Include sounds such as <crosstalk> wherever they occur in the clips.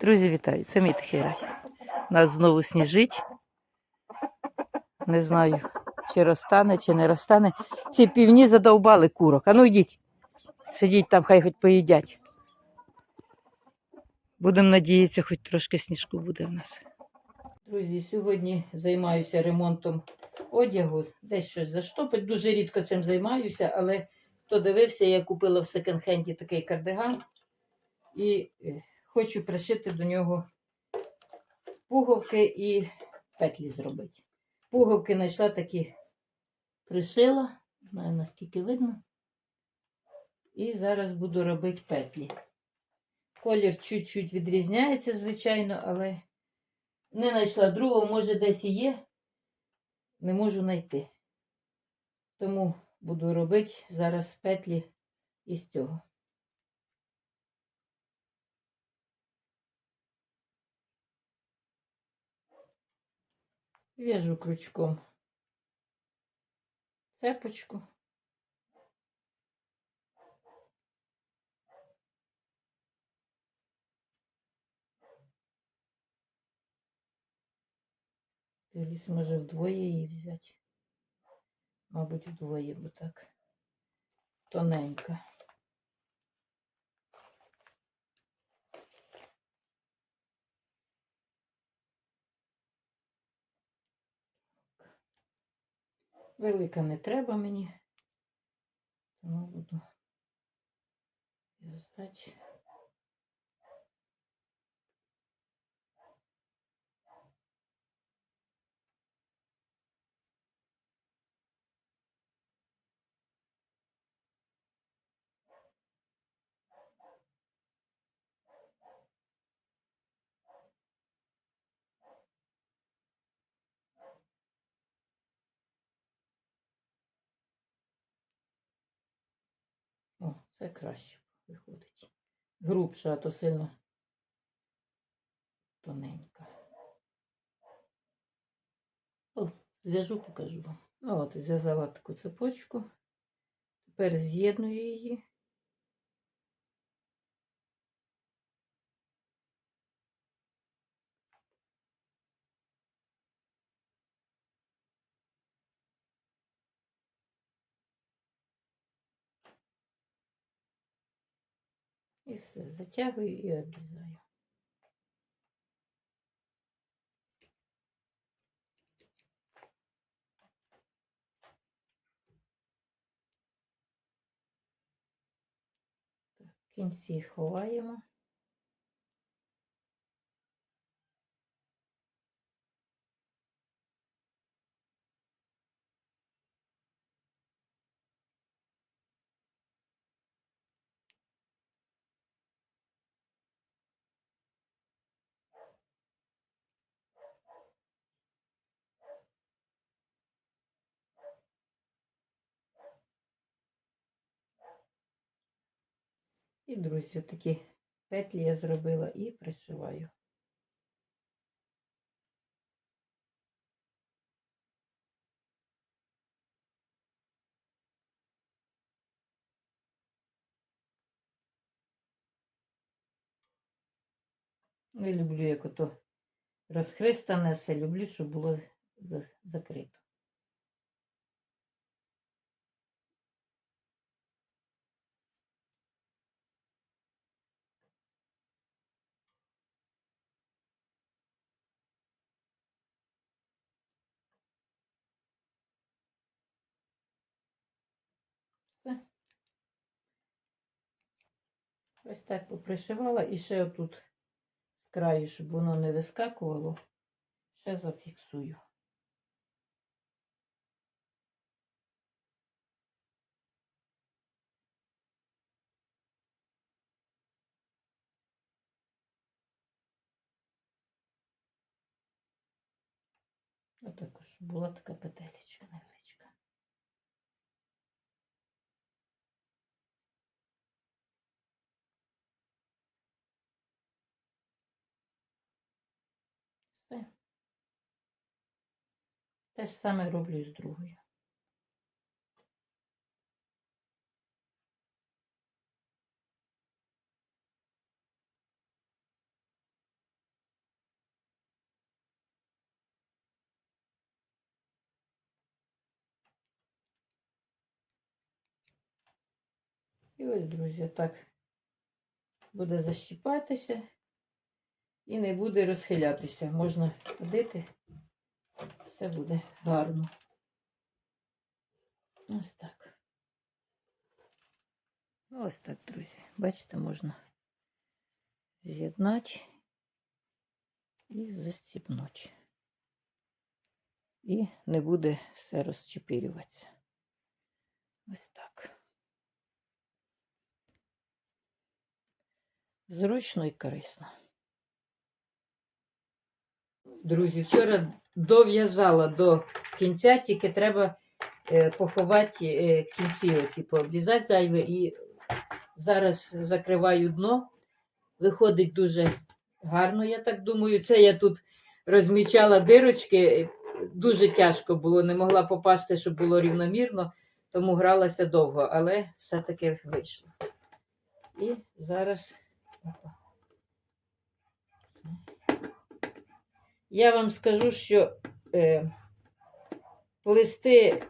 Друзі, вітаю! Це мій тихий рай. Нас знову сніжить. Не знаю, чи розтане, чи не розтане. Ці півні задовбали курок. А ну йдіть. Сидіть там, хай хоч поїдять. Будемо надіятися, хоч трошки сніжку буде в нас. Друзі, сьогодні займаюся ремонтом одягу. Десь щось заштопить. Дуже рідко цим займаюся, але хто дивився, я купила в секонд-хенді такий кардиган і е, хочу пришити до нього пуговки і петлі зробити. Пуговки знайшла такі, пришила, не знаю наскільки видно. І зараз буду робити петлі. Колір чуть-чуть відрізняється, звичайно, але не знайшла другого, може десь і є. Не можу знайти. Тому буду робити зараз петлі із цього. В'яжу крючком цепочку. Дивлюсь, може вдвоє її взяти. Мабуть, вдвоє, бо так тоненько. Велика не треба мені. Тому буду в'язати. О, це краще виходить. Грубша, а то сильно тоненька. О, зв'яжу, покажу вам. Ну, от, зв'язала таку цепочку. Тепер з'єдную її. І все, затягую і обрізаю. Так, кінці ховаємо. І, друзі, такі петлі я зробила і пришиваю. Не люблю, як ото розхристане все, люблю, щоб було закрито. Все. Ось так попришивала і ще отут з краю, щоб воно не вискакувало, ще зафіксую. Отако, щоб була така петелечка невеличка. Те ж саме роблю з другою. І ось, друзі, так буде защіпатися і не буде розхилятися. Можна ходити все буде гарно. Ось так. Ось так, друзі. Бачите, можна з'єднати і застібнути. І не буде все розчепирюватися. Ось так. Зручно і корисно. Друзі, вчора дов'язала до кінця, тільки треба е, поховати е, кінці оці, пообрізати зайве і зараз закриваю дно. Виходить дуже гарно, я так думаю. Це я тут розмічала дирочки. Дуже тяжко було, не могла попасти, щоб було рівномірно, тому гралася довго, але все-таки вийшло. І зараз. Я вам скажу, що е, плести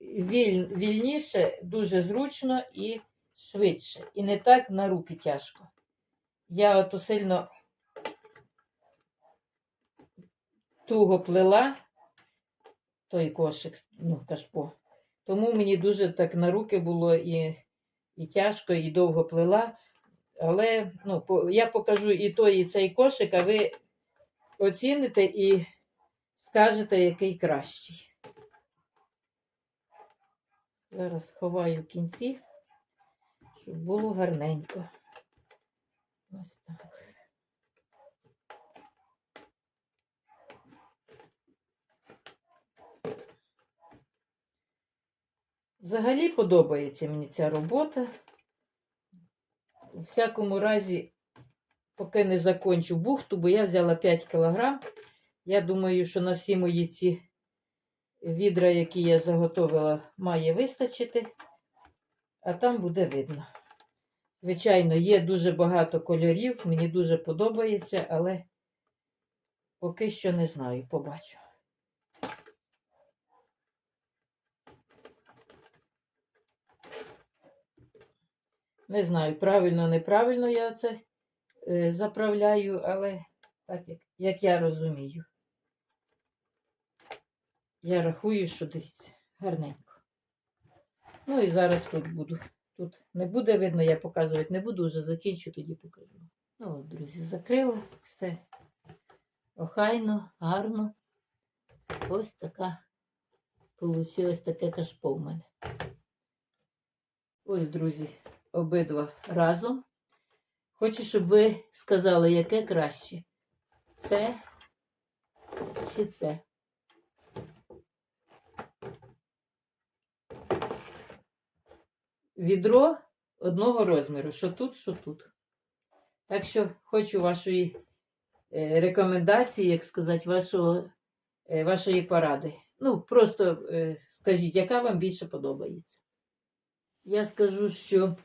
віль, вільніше дуже зручно і швидше. І не так на руки тяжко. Я ото сильно туго плела той кошик, ну, кашпо. Тому мені дуже так на руки було і, і тяжко, і довго плела. Але ну, я покажу і той, і цей кошик, а ви оціните і скажете, який кращий. Зараз ховаю в кінці, щоб було гарненько. Ось так. Взагалі подобається мені ця робота. У всякому разі, поки не закончу бухту, бо я взяла 5 кілограм. Я думаю, що на всі мої ці відра, які я заготовила, має вистачити, а там буде видно. Звичайно, є дуже багато кольорів, мені дуже подобається, але поки що не знаю, побачу. Не знаю, правильно, неправильно я це заправляю, але так як, як я розумію. Я рахую, що дивіться, гарненько. Ну і зараз тут буду. Тут не буде видно, я показувати не буду, вже закінчу, тоді покажу. Ну, от, друзі, закрила все охайно, гарно. Ось така получилось таке кашпо в мене. Ось, друзі, обидва разом. Хочу, щоб ви сказали, яке краще. Це чи це? Відро одного розміру, що тут, що тут. Так що хочу вашої е, рекомендації, як сказати, вашого, е, вашої поради. Ну, просто е, скажіть, яка вам більше подобається. Я скажу, що,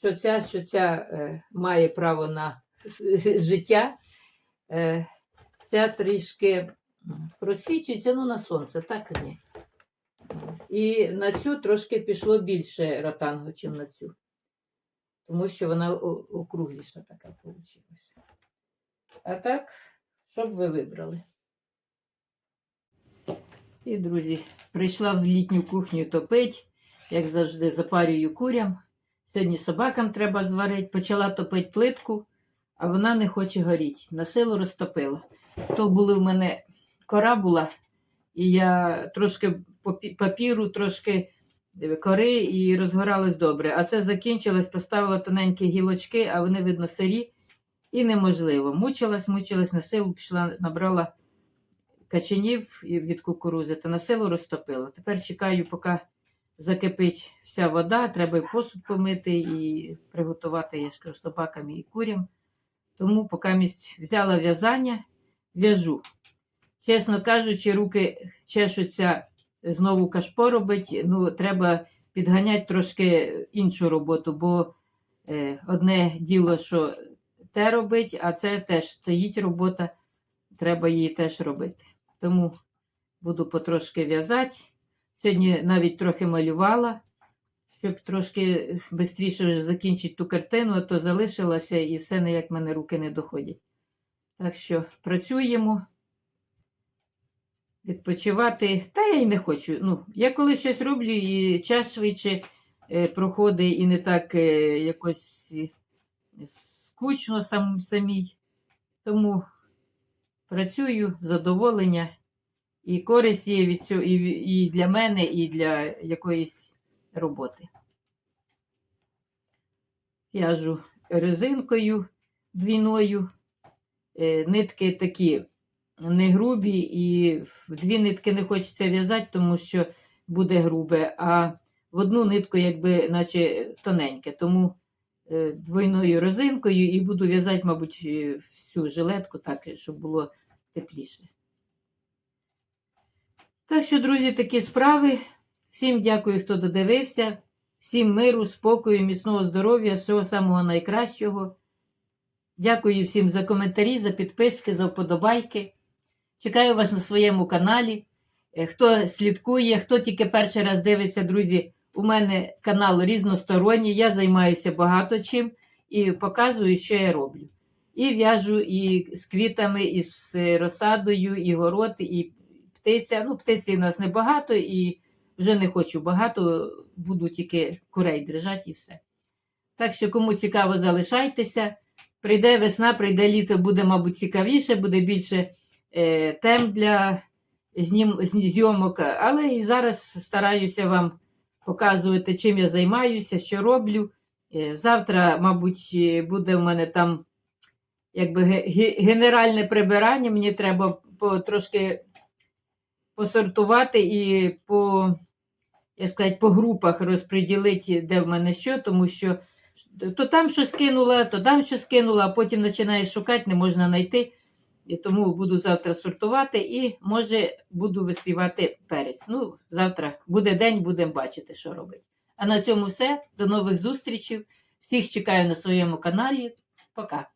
що ця, що ця е, має право на <laughs> життя, е, ця трішки просвічується, ну, на сонце, так і ні. І на цю трошки пішло більше ротангу, ніж на цю. Тому що вона округліша така вийшла. А так, що б ви вибрали? І, друзі, прийшла в літню кухню топить, як завжди, запарюю курям. Сьогодні собакам треба зварити. Почала топити плитку, а вона не хоче горіти. На силу розтопила. То були в мене кора була, і я трошки папіру, трошки е, кори і розгоралось добре. А це закінчилось, поставила тоненькі гілочки, а вони, видно, сирі і неможливо. Мучилась, мучилась, на силу пішла, набрала качанів від кукурузи та на силу розтопила. Тепер чекаю, поки закипить вся вода, треба і посуд помити і приготувати, я ж собакам і курям. Тому поки взяла в'язання, в'яжу. Чесно кажучи, руки чешуться знову кашпо робити, ну, треба підганяти трошки іншу роботу, бо е, одне діло, що те робить, а це теж стоїть робота, треба її теж робити. Тому буду потрошки в'язати. Сьогодні навіть трохи малювала, щоб трошки швидше закінчити ту картину, а то залишилася і все ніяк в мене руки не доходять. Так що працюємо. Відпочивати, та я й не хочу. Ну, я коли щось роблю, і час швидше е, проходить, і не так е, якось е, скучно сам, самій. Тому працюю, задоволення і користь є від цього і, і для мене, і для якоїсь роботи. В'яжу резинкою двійною. Е, Нитки такі не грубі, і в дві нитки не хочеться в'язати, тому що буде грубе, а в одну нитку, якби, наче тоненьке. Тому е, двойною резинкою і буду в'язати, мабуть, всю жилетку, так, щоб було тепліше. Так що, друзі, такі справи. Всім дякую, хто додивився. Всім миру, спокою, міцного здоров'я, всього самого найкращого. Дякую всім за коментарі, за підписки, за вподобайки. Чекаю вас на своєму каналі. Е, Хто слідкує, хто тільки перший раз дивиться, друзі, у мене канал різносторонній, я займаюся багато чим і показую, що я роблю. І в'яжу і з квітами, і з розсадою, і город, і птиця. Ну, птиці у нас небагато, і вже не хочу багато, буду тільки курей держати і все. Так що, кому цікаво, залишайтеся. Прийде весна, прийде літо, буде, мабуть, цікавіше, буде більше е, тем для зйомок. Але і зараз стараюся вам показувати, чим я займаюся, що роблю. Е, завтра, мабуть, е, буде в мене там якби ге- ге- генеральне прибирання. Мені треба трошки посортувати і по, як сказати, по групах розподілити, де в мене що, тому що то там щось кинула, то там щось кинула, а потім починаєш шукати, не можна знайти. І тому буду завтра сортувати і, може, буду висівати перець. Ну, завтра буде день, будемо бачити, що робити. А на цьому все. До нових зустрічей. Всіх чекаю на своєму каналі. Пока.